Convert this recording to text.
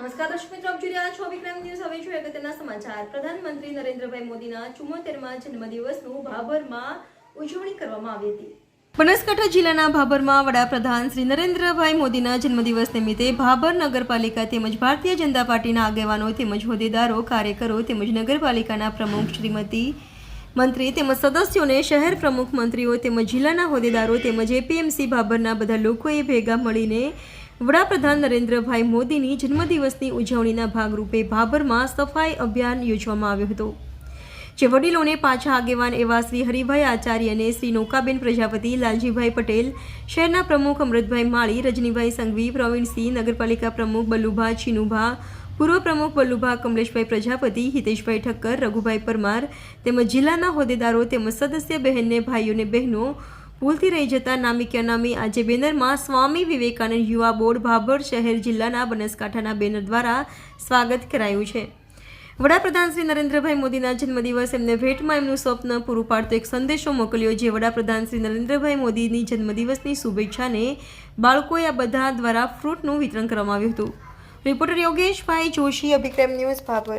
નમસ્કાર દર્શક મિત્રો, આપ જોઈ રહ્યા છો વિક્રમ ન્યૂઝ. હવે જોઈએ અગત્યના સમાચાર. પ્રધાનમંત્રી નરેન્દ્રભાઈ મોદીના ચુમ્મોતેરમા જન્મદિવસનું ભાભરમાં ઉજવણી કરવામાં આવી હતી. બનાસકાંઠા જિલ્લાના ભાભરમાં વડાપ્રધાન શ્રી નરેન્દ્રભાઈ મોદીના જન્મદિવસ નિમિત્તે ભાભર નગરપાલિકા તેમજ ભારતીય જનતા પાર્ટીના આગેવાનો તેમજ હોદ્દેદારો, કાર્યકરો તેમજ નગરપાલિકાના પ્રમુખ શ્રીમતી મંત્રી તેમજ સદસ્યોને શહેર પ્રમુખ મંત્રીઓ તેમજ જિલ્લાના હોદ્દેદારો તેમજ એપીએમસી ભાભરના બધા લોકોએ ભેગા મળીને વડાપ્રધાન નરેન્દ્રભાઈ મોદીની જન્મદિવસની ઉજવણીના ભાગરૂપે ભાભરમાં સફાઈ અભિયાન યોજવામાં આવ્યું હતું. જે વડીલોને પાછા આગેવાન એવા શ્રી હરિભાઈ આચાર્ય અને શ્રી નૌકાબેન પ્રજાપતિ, લાલજીભાઈ પટેલ, શહેરના પ્રમુખ અમૃતભાઈ માળી, રજનીભાઈ સંઘવી, પ્રવીણસિંહ, નગરપાલિકા પ્રમુખ બલ્લુભા ચીનુભા પૂર્વ પ્રમુખ બલ્લુભા કમલેશભાઈ પ્રજાપતિ, હિતેશભાઈ ઠક્કર, રઘુભાઈ પરમાર તેમજ જિલ્લાના હોદ્દેદારો તેમજ સદસ્ય બહેનને ભાઈઓને બહેનો ભૂલથી રહી જતા નામી કે અનામી આજે બેનરમાં સ્વામી વિવેકાનંદ યુવા બોર્ડ ભાભર શહેર જિલ્લાના બનાસકાંઠાના બેનર દ્વારા સ્વાગત કરાયું છે. વડાપ્રધાન શ્રી નરેન્દ્રભાઈ મોદીના જન્મદિવસ એમને ભેટમાં એમનું સ્વપ્ન પૂરું પાડતો એક સંદેશો મોકલ્યો જે વડાપ્રધાન શ્રી નરેન્દ્રભાઈ મોદીની જન્મદિવસની શુભેચ્છાને બાળકોએ આ બધા દ્વારા ફ્રૂટનું વિતરણ કરવામાં આવ્યું હતું. Reporter Yogeshbhai Joshi, Abhikram news Bhabhar.